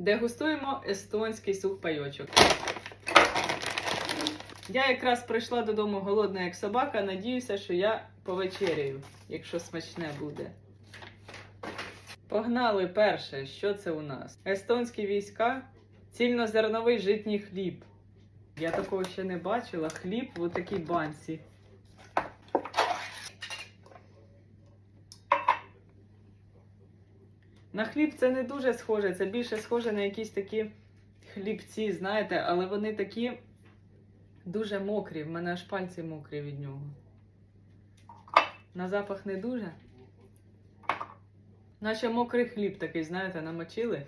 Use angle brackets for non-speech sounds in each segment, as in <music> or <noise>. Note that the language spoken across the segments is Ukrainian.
Дегустуємо естонський сухпайочок. Я якраз прийшла додому голодна як собака. Надіюся, що я повечеряю, якщо смачне буде. Погнали перше. Що це у нас? Естонські війська, цільнозерновий житній хліб. Я такого ще не бачила. Хліб в такій банці. На хліб це не дуже схоже, це більше схоже на якісь такі хлібці, знаєте, але вони такі дуже мокрі. В мене аж пальці мокрі від нього. На запах не дуже. Наче мокрий хліб такий, знаєте, намочили.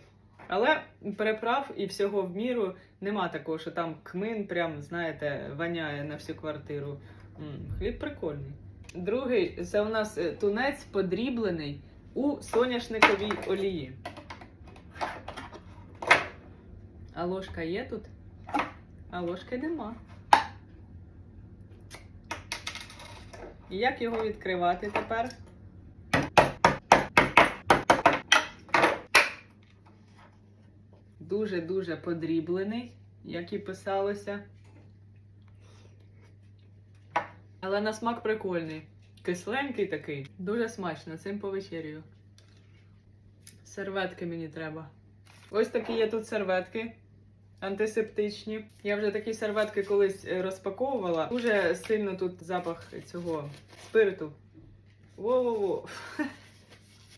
Але приправ і всього в міру нема такого, що там кмин, прям, знаєте, воняє на всю квартиру. М, хліб прикольний. Другий це у нас е, тунець подріблений у соняшниковій олії. А ложка є тут? А ложки нема. І як його відкривати тепер? Дуже-дуже подріблений, як і писалося. Але на смак прикольний. Кисленький такий. Дуже смачно, цим повечерюю. Серветки мені треба. Ось такі є тут серветки антисептичні. Я вже такі серветки колись е, розпаковувала. Дуже сильно тут запах цього спирту. Во-во-во. <laughs>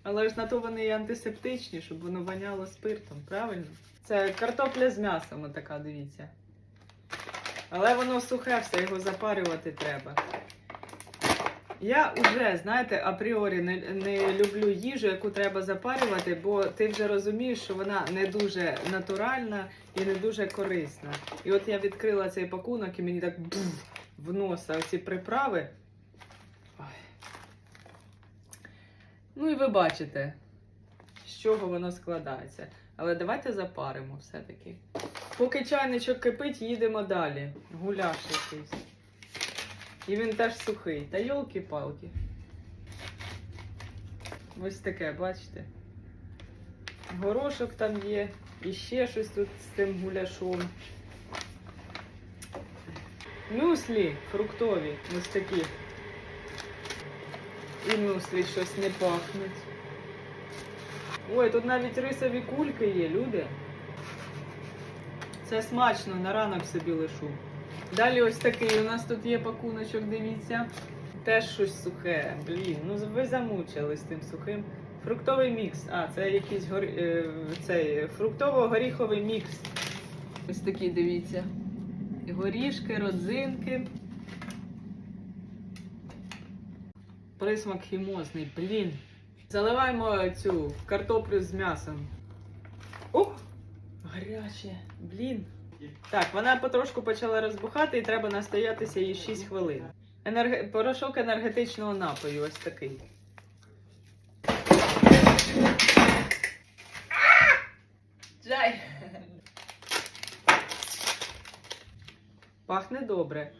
Але ж на то вони і антисептичні, щоб воно воняло спиртом, правильно? Це картопля з м'ясом, така, дивіться. Але воно сухе, все його запарювати треба. Я вже, знаєте, апріорі не, не люблю їжу, яку треба запарювати, бо ти вже розумієш, що вона не дуже натуральна і не дуже корисна. І от я відкрила цей пакунок і мені так бф, в носа оці приправи. Ой. Ну і ви бачите, з чого воно складається. Але давайте запаримо все-таки. Поки чайничок кипить, їдемо далі. Гуляш якийсь. І він теж сухий. Та йолки-палки. Ось таке, бачите? Горошок там є, і ще щось тут з тим гуляшом. Мюслі фруктові, ось такі. І мюслі щось не пахнуть. Ой, тут навіть рисові кульки є, люди. Це смачно, на ранок собі лишу. Далі ось такий у нас тут є пакуночок, дивіться. Теж щось сухе. Блін, ну ви замучили з тим сухим. Фруктовий мікс. А, це якийсь гор... е, цей фруктово-горіховий мікс. Ось такий, дивіться. Горішки, родзинки. Присмак хімозний, блін. Заливаємо цю картоплю з м'ясом. Ох! Гаряче, блін. Так, вона потрошку почала розбухати і треба настоятися їй 6 хвилин. Енерг... Порошок енергетичного напою ось такий. Джай! Пахне добре.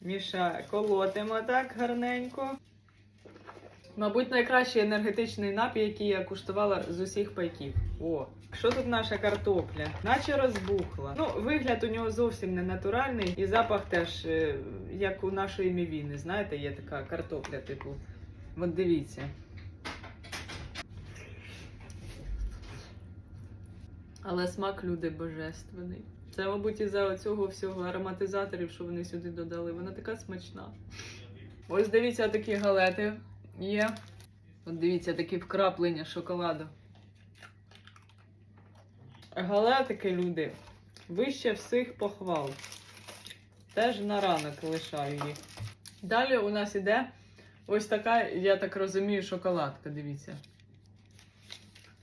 Міша, колотимо так гарненько. Мабуть, найкращий енергетичний напій, який я куштувала з усіх пайків. О, що тут наша картопля? Наче розбухла. Ну, вигляд у нього зовсім не натуральний, і запах теж, е, як у нашої мівіни. Знаєте, є така картопля, типу. От дивіться. Але смак люди божественний. Це, мабуть, із-за цього всього ароматизаторів, що вони сюди додали. Вона така смачна. Ось дивіться, такі галети є. От дивіться, такі вкраплення шоколаду. Галетики, люди, вище всіх похвал. Теж на ранок лишаю їх. Далі у нас іде ось така, я так розумію, шоколадка. Дивіться.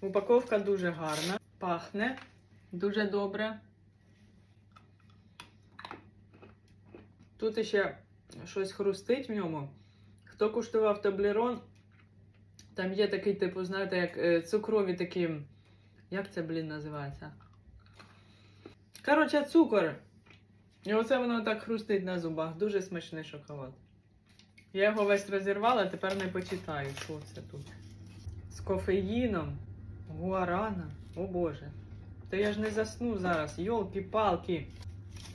Упаковка дуже гарна, пахне дуже добре. Тут ще щось хрустить в ньому. Хто куштував таблерон, там є такий, типу, знаєте, як е, цукрові такі. Як це, блін, називається? Коротше, цукор. І оце воно так хрустить на зубах. Дуже смачний шоколад. Я його весь розірвала, тепер не почитаю, що це тут. З кофеїном. Гуарана. О боже. Та я ж не засну зараз. Йолки-палки.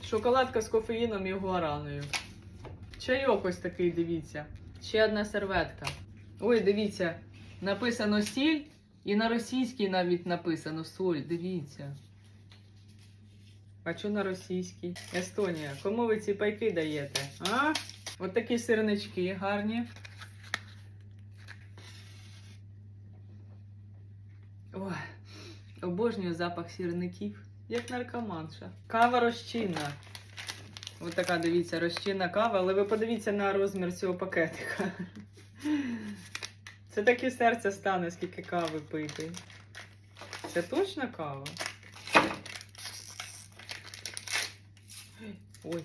Шоколадка з кофеїном і гуараною. Чайок ось такий, дивіться. Ще одна серветка. Ой, дивіться, написано сіль, і на російській навіть написано соль. Дивіться. А що на російській? Естонія. Кому ви ці пайки даєте? А? От такі сирнички гарні. Ой, обожнюю запах сірників, як наркоманша. Кава розчинна. Ось така, дивіться, розчинна кава, але ви подивіться на розмір цього пакетика. Це таке серце стане, скільки кави пити. Це точно кава? Ой.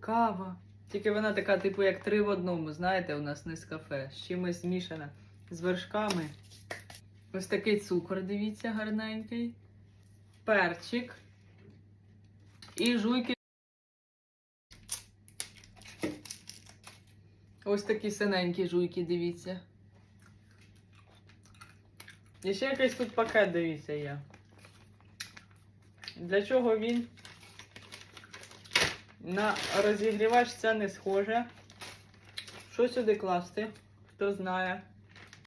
Кава. Тільки вона така, типу, як три в одному, знаєте, у нас не з кафе. З чимось змішана. З вершками. Ось такий цукор, дивіться, гарненький. Перчик. І жуйки. Ось такі синенькі жуйки, дивіться. І ще якийсь тут пакет, дивіться, є. Для чого він? На розігрівач це не схоже. Що сюди класти? Хто знає?